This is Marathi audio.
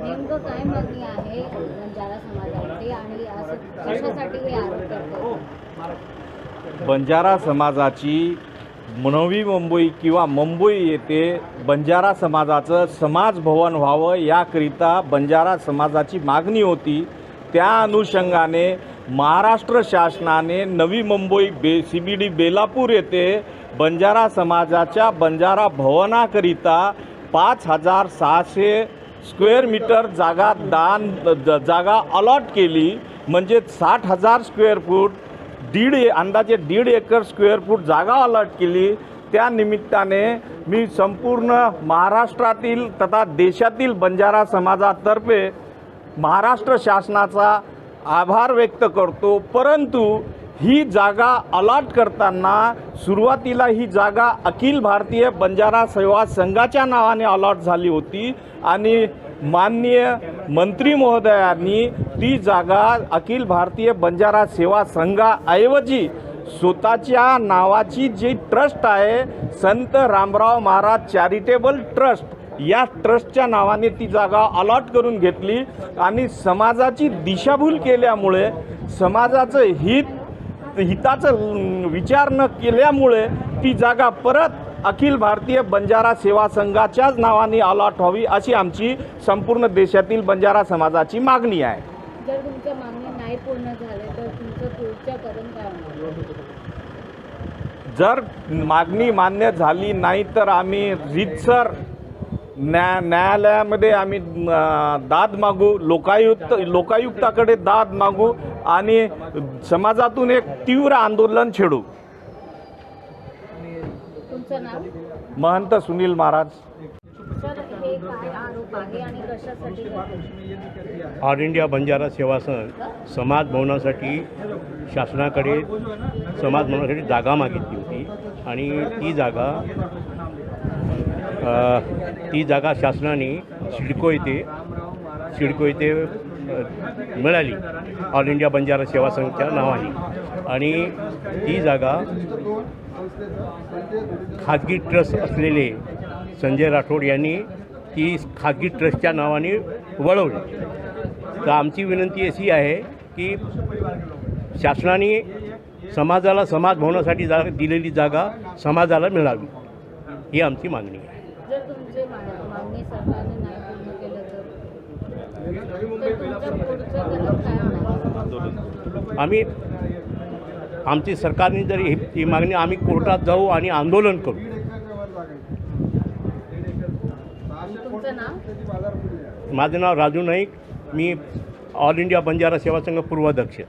नेमकं काय मागणी आहे? बंजारा समाजाची आणि कशासाठी हे आरोप बंजारा समाजाची नवी मुंबई किंवा मुंबई येथे बंजारा समाजाचं समाज भवन व्हावं याकरिता बंजारा समाजाची मागणी होती. त्या अनुषंगाने महाराष्ट्र शासनाने नवी मुंबई बे सी बी डी बेलापूर येथे बंजारा समाजाच्या बंजारा भवनाकरिता पाच हजार सहाशे स्क्वेअर मीटर जागा दान ज- जागा अलॉट केली. म्हणजे साठ हजार स्क्वेअर फूट दीड ए- अंदाजे दीड एकर स्क्वेअर फूट जागा अलॉट केली. त्या निमित्ताने मी संपूर्ण महाराष्ट्रातील तथा देशातील बंजारा समाजातर्फे महाराष्ट्र शासनाचा आभार व्यक्त करतो. परंतु ही जागा अलॉट करताना सुरुवातीला ही जागा अखिल भारतीय बंजारा सेवा संघाच्या नावाने अलॉट झाली होती आणि माननीय मंत्री महोदयांनी ती जागा अखिल भारतीय बंजारा सेवा संघाऐवजी स्वतःच्या नावाची जी ट्रस्ट आहे संत रामराव महाराज चॅरिटेबल ट्रस्ट या ट्रस्टच्या नावाने ती जागा अलॉट करून घेतली आणि समाजाची दिशाभूल केल्यामुळे समाजाचं हित हिताचं विचार न केल्यामुळे ती जागा परत अखिल भारतीय बंजारा सेवा संघाच्याच नावाने अलॉट व्हावी अशी आमची संपूर्ण देशातील बंजारा समाजाची मागणी आहे. जर मागण्या नाही पूर्ण झाल्या तर तुमचं पुढचं कदम काय होणार? जर मागणी मान्य झाली नाही तर आम्ही रीतसर न्या न्यायालयामध्ये आम्ही दाद मागू लोकायुक्त लोकायुक्ताकडे दाद मागू आणि समाजातून एक तीव्र आंदोलन छेडू. तुमचं नाव? महंत सुनील महाराज. सर हे काय आरोप आहे आणि कशासाठी करतात? ऑल इंडिया बंजारा सेवा संघ समाज भवनासाठी शासनाकडे समाज भवनासाठी जागा मागितली होती आणि ती जागा ती जागा शासनाने सिडको येथे सिडको येथे मिळाली. ऑल इंडिया बंजारा सेवा संघच्या नावाने. आणि ती जागा खाजगी ट्रस्ट असलेले संजय राठोड यांनी ती खाजगी ट्रस्टच्या नावाने वळवली. तर आमची विनंती अशी आहे की शासनाने समाजाला समाज भवनासाठी जा दिलेली जागा समाजाला मिळावी. ही आमची मागणी आहे. जर तुमचे मागणी सरकारने नाही पूर्ण केलं तर? आम्ही आमची सरकारने जर ही मागणी आम्ही कोर्टात जाऊ आणि आंदोलन करू. माझं नाव राजू नाईक. मी ऑल इंडिया बंजारा सेवा संघ पूर्वाध्यक्ष